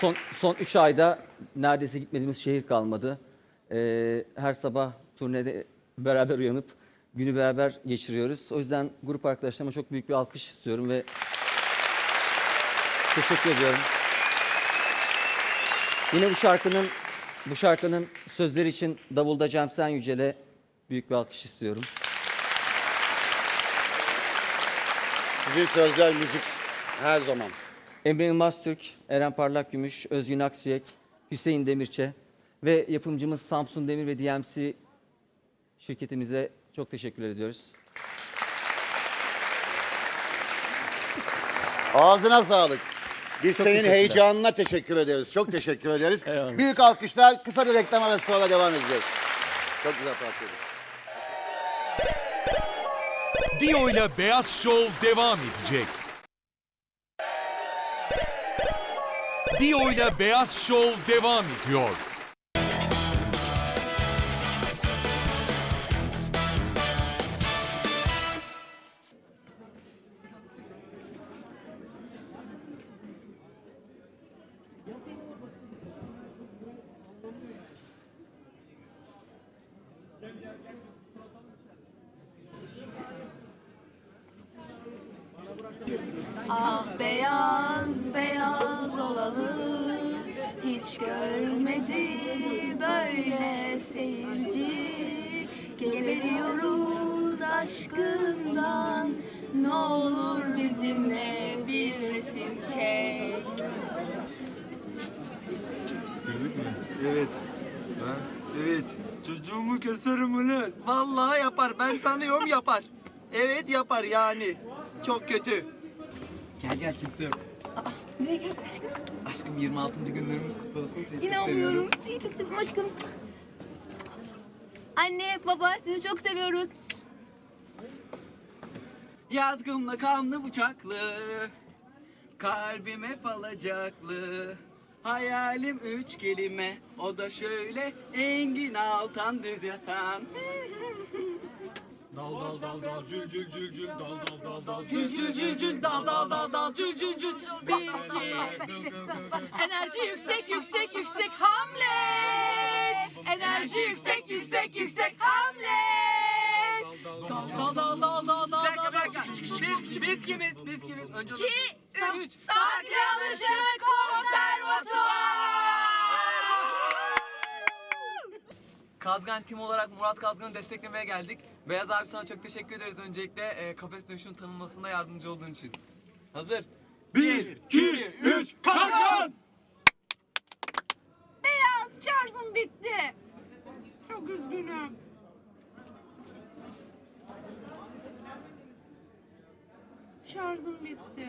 Son son 3 ayda neredeyse gitmediğimiz şehir kalmadı. Ee, her sabah turnede beraber uyanıp günü beraber geçiriyoruz. O yüzden grup arkadaşlarıma çok büyük bir alkış istiyorum ve teşekkür ediyorum. Yine bu şarkının bu şarkının sözleri için Davulda Cemsen Yücel'e büyük bir alkış istiyorum. Sizin sözler müzik her zaman. Emre Yılmaz Türk, Eren Parlak Gümüş, Özgün Aksüyek, Hüseyin Demirçe ve yapımcımız Samsun Demir ve DMC şirketimize çok teşekkür ediyoruz. Ağzına sağlık. Biz Çok senin teşekkürler. heyecanına teşekkür ederiz. Çok teşekkür ederiz. Eyvallah. Büyük alkışlar. Kısa bir reklam arası sonra devam edeceğiz. Çok güzel parçaydı. Dio ile Beyaz Show devam edecek. Dio ile Beyaz Show devam ediyor. Ah beyaz beyaz olalı hiç görmedi böyle seyirci geberiyoruz aşkından ne olur bizimle bir resim çek Evet. Evet. Çocuğumu keserim ulan. Vallahi yapar. Ben tanıyorum yapar. Evet yapar yani. Çok kötü. Gel gel kimse yok. Nereye geldik aşkım? Aşkım 26. günlerimiz kutlu olsun. Seni çok İnanmıyorum. seviyorum. Seni çok seviyorum aşkım. Anne, baba sizi çok seviyoruz. Yazgımla kanlı bıçaklı. Kalbim hep alacaklı. Hayalim üç kelime. O da şöyle engin altan düz yatan. Dal dal dal dal cül cül cül cül dal dal dal dal cül cül cül cül dal dal dal dal cül cül cül bir iki Enerji yüksek, yüksek, yüksek Hamlet. Enerji yüksek, yüksek, yüksek Hamlet. dal dal dal dal dal dakika biz, biz kimiz biz kimiz önce Ki, üç Saklamışın konservatuvar. Kazgan tim olarak Murat Kazgan'ı desteklemeye geldik. Beyaz abi sana çok teşekkür ederiz öncelikle e, kafes dönüşünün tanınmasında yardımcı olduğun için. Hazır. Bir, iki, üç, Kazgan! Beyaz şarjım bitti. Çok üzgünüm. Şarjım bitti.